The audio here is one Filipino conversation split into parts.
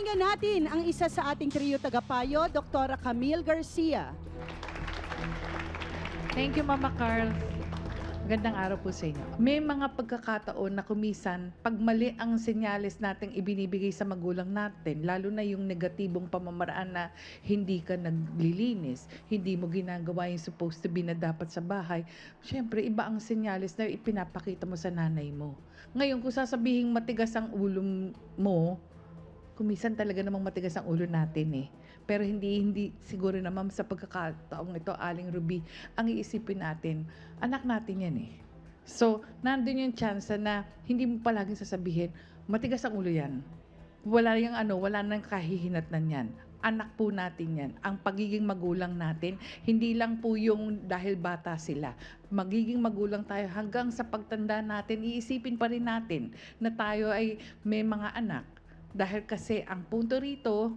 Pakinggan natin ang isa sa ating trio tagapayo, Dr. Camille Garcia. Thank you, Mama Carl. Gandang araw po sa inyo. May mga pagkakataon na kumisan, pag mali ang senyales nating ibinibigay sa magulang natin, lalo na yung negatibong pamamaraan na hindi ka naglilinis, hindi mo ginagawa yung supposed to be na dapat sa bahay, syempre iba ang senyales na ipinapakita mo sa nanay mo. Ngayon, kung sasabihin matigas ang ulo mo, kumisan talaga namang matigas ang ulo natin eh. Pero hindi hindi siguro naman sa pagkakataong ito, Aling Ruby, ang iisipin natin, anak natin yan eh. So, nandun yung chance na hindi mo palaging sasabihin, matigas ang ulo yan. Wala yung ano, wala nang kahihinatnan yan. Anak po natin yan. Ang pagiging magulang natin, hindi lang po yung dahil bata sila. Magiging magulang tayo hanggang sa pagtanda natin, iisipin pa rin natin na tayo ay may mga anak. Dahil kasi ang punto rito,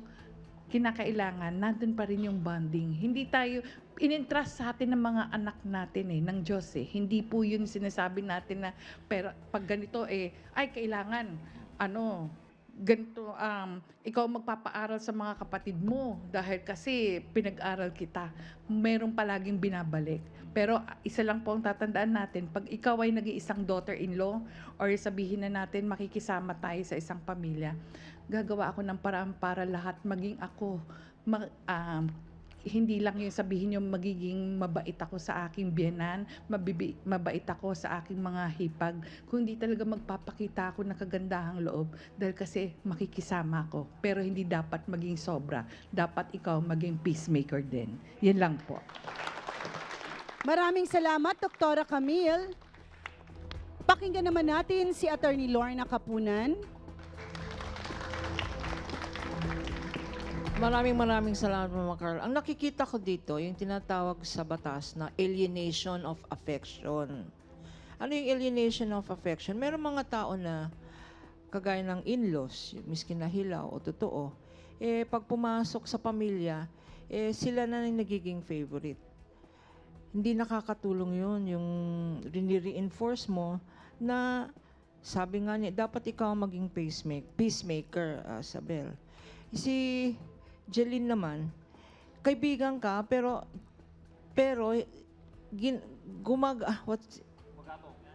kinakailangan, nandun pa rin yung bonding. Hindi tayo, inintrust sa atin ng mga anak natin eh, ng Diyos eh. Hindi po yun sinasabi natin na, pero pag ganito eh, ay kailangan, ano, ganito, um, ikaw magpapaaral sa mga kapatid mo dahil kasi pinag-aral kita. Meron palaging binabalik. Pero ah, isa lang po ang tatandaan natin, pag ikaw ay nag-iisang daughter-in-law or sabihin na natin makikisama tayo sa isang pamilya, gagawa ako ng paraan para lahat maging ako. Ma- um, hindi lang yung sabihin yung magiging mabait ako sa aking biyanan, mabibi, mabait ako sa aking mga hipag, kundi talaga magpapakita ako ng kagandahang loob dahil kasi makikisama ako. Pero hindi dapat maging sobra. Dapat ikaw maging peacemaker din. Yan lang po. Maraming salamat, Dr. Camille. Pakinggan naman natin si Attorney Lorna Kapunan. Maraming maraming salamat, Mama Carl. Ang nakikita ko dito, yung tinatawag sa batas na alienation of affection. Ano yung alienation of affection? Meron mga tao na kagaya ng in-laws, miskin na hilaw o totoo, eh pag pumasok sa pamilya, eh sila na yung nagiging favorite. Hindi nakakatulong yun, yung rini-reinforce mo na sabi nga niya, dapat ikaw maging pacemaker, peacemaker, uh, Sabel. Si Jeline naman, kaibigan ka, pero, pero, gin, gumag, ah, what,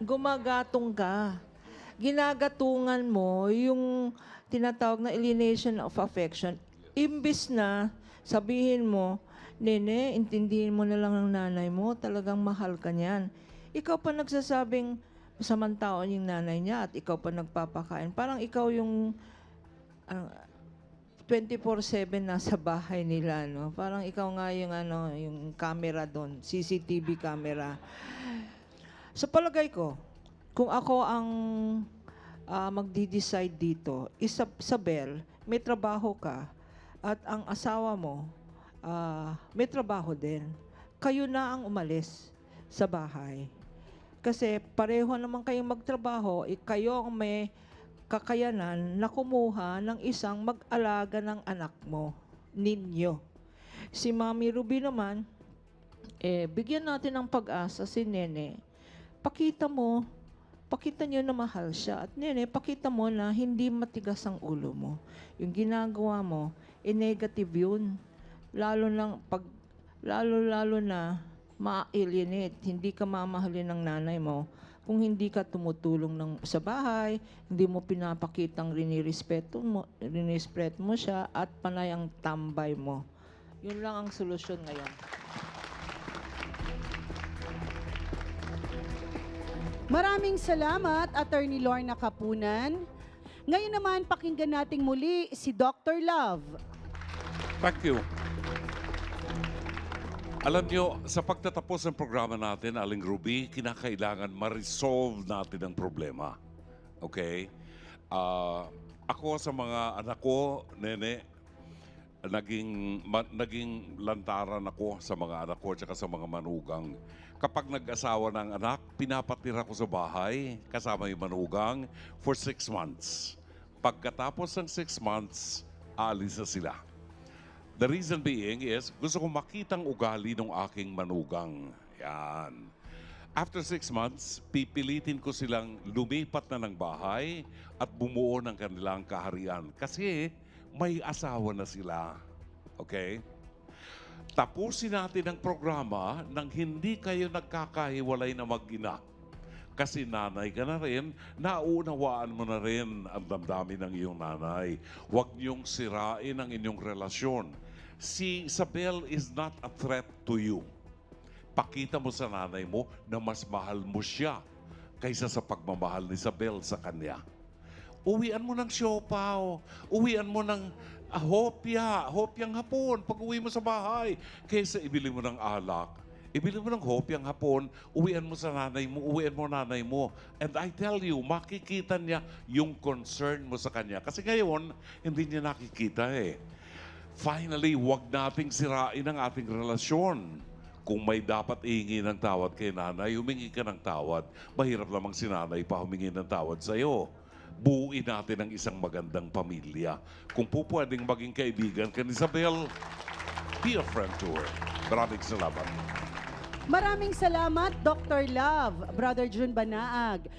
gumagatong ka. Ginagatungan mo yung tinatawag na alienation of affection. Imbis na sabihin mo, Nene, intindihin mo na lang ang nanay mo, talagang mahal ka niyan. Ikaw pa nagsasabing masamang tao yung nanay niya at ikaw pa nagpapakain. Parang ikaw yung ah, 24/7 nasa bahay nila, no? Parang ikaw nga yung ano, yung camera doon, CCTV camera. Sa palagay ko, kung ako ang ah, magdi-decide dito, Isab- Isabel, may trabaho ka at ang asawa mo ah, may trabaho din. Kayo na ang umalis sa bahay. Kasi pareho naman kayong magtrabaho, eh, ang may kakayanan na kumuha ng isang mag-alaga ng anak mo, ninyo. Si Mami Ruby naman, eh, bigyan natin ng pag-asa si Nene. Pakita mo, pakita niyo na mahal siya. At Nene, pakita mo na hindi matigas ang ulo mo. Yung ginagawa mo, eh, negative yun. Lalo lang, pag, lalo-lalo na, ma-alienate. Hindi ka mamahalin ng nanay mo kung hindi ka tumutulong ng, sa bahay, hindi mo pinapakitang rinirespeto mo, rinirespeto mo siya at panay ang tambay mo. Yun lang ang solusyon ngayon. Maraming salamat, Attorney Lorna Kapunan. Ngayon naman, pakinggan nating muli si Dr. Love. Thank you. Alam nyo, sa pagtatapos ng programa natin, Aling Ruby, kinakailangan ma-resolve natin ang problema. Okay? Ah, ako sa mga anak ko, nene, naging, ma- naging lantaran ako sa mga anak ko at sa mga manugang. Kapag nag-asawa ng anak, pinapatira ko sa bahay kasama yung manugang for six months. Pagkatapos ng six months, alis na sila. The reason being is, gusto ko makitang ugali ng aking manugang. Yan. After six months, pipilitin ko silang lumipat na ng bahay at bumuo ng kanilang kaharian. Kasi may asawa na sila. Okay? Tapusin natin ang programa nang hindi kayo nagkakahiwalay na mag-ina. Kasi nanay ka na rin, naunawaan mo na rin ang damdamin ng iyong nanay. Huwag niyong sirain ang inyong relasyon. Si Isabel is not a threat to you. Pakita mo sa nanay mo na mas mahal mo siya kaysa sa pagmamahal ni Isabel sa kanya. Uwian mo ng siopaw. Uwian mo ng ah, hopya. Hopyang hapon. Pag uwi mo sa bahay. Kaysa ibili mo ng alak. Ibili mo ng hopyang hapon. Uwian mo sa nanay mo. Uwian mo nanay mo. And I tell you, makikita niya yung concern mo sa kanya. Kasi ngayon, hindi niya nakikita eh. Finally, wag nating sirain ang ating relasyon. Kung may dapat ihingi ng tawad kay nanay, humingi ka ng tawad. Mahirap lamang si nanay pa humingi ng tawad sa'yo. Buuin natin ang isang magandang pamilya. Kung po pwedeng maging kaibigan ka ni Isabel, be a friend to her. Maraming salamat. Maraming salamat, Dr. Love, Brother Jun Banaag.